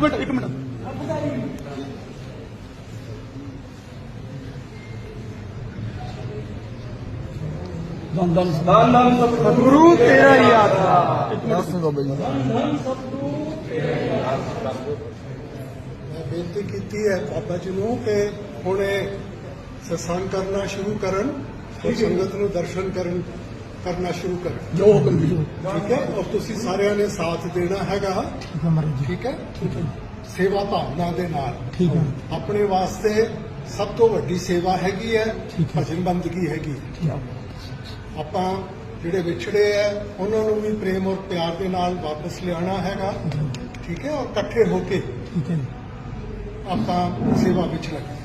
Minute ਇੱਕ minute. ਦਨ ਦਨ ਸਤਿਗੁਰੂ ਤੇਰਾ ਹੀ ਆਸਰਾ। ਇੱਕ ਸਤਿਗੁਰੂ ਤੇਰਾ ਹੀ ਆਸਰਾ ਮੈਂ ਬੇਨਤੀ ਕੀਤੀ ਹੈ ਬਾਬਾ ਜੀ ਨੂੰ ਕਿ ਹੁਣ ਇਹ ਸਤਸੰਗ ਕਰਨਾ ਸ਼ੁਰੂ ਕਰਨ ਸੰਗਤ ਨੂੰ ਦਰਸ਼ਨ ਕਰਨ। ਕਰਨਾ ਸ਼ੁਰੂ ਕਰਨ ਜੋ ਹੁਕਮ ਜੀ ਠੀਕ ਹੈ? ਔਰ ਤੁਸੀਂ ਸਾਰਿਆਂ ਨੇ ਸਾਥ ਦੇਣਾ ਹੈਗਾ। ਠੀਕ ਹੈ ਸੇਵਾ ਭਾਵਨਾ ਦੇ ਨਾਲ। ਠੀਕ ਹੈ। ਆਪਣੇ ਵਾਸਤੇ ਸਭ ਤੋਂ ਵੱਡੀ ਸੇਵਾ ਹੈਗੀ ਹੈ। ਭਜਨ ਬੰਦਗੀ ਹੈਗੀ। ਆਪਾਂ ਜਿਹੜੇ ਵਿਛੜੇ ਆ ਉਹਨਾਂ ਨੂੰ ਵੀ ਪ੍ਰੇਮ ਔਰ ਪਿਆਰ ਦੇ ਨਾਲ ਵਾਪਸ ਲਿਆਉਣਾ ਹੈਗਾ। ਠੀਕ ਹੈ। ਔਰ ਇਕੱਠੇ ਹੋ ਕੇ ਠੀਕ ਹੈ। ਜੀ। ਆਪਾਂ ਸੇਵਾ ਵਿੱਚ ਲੱਗੇ।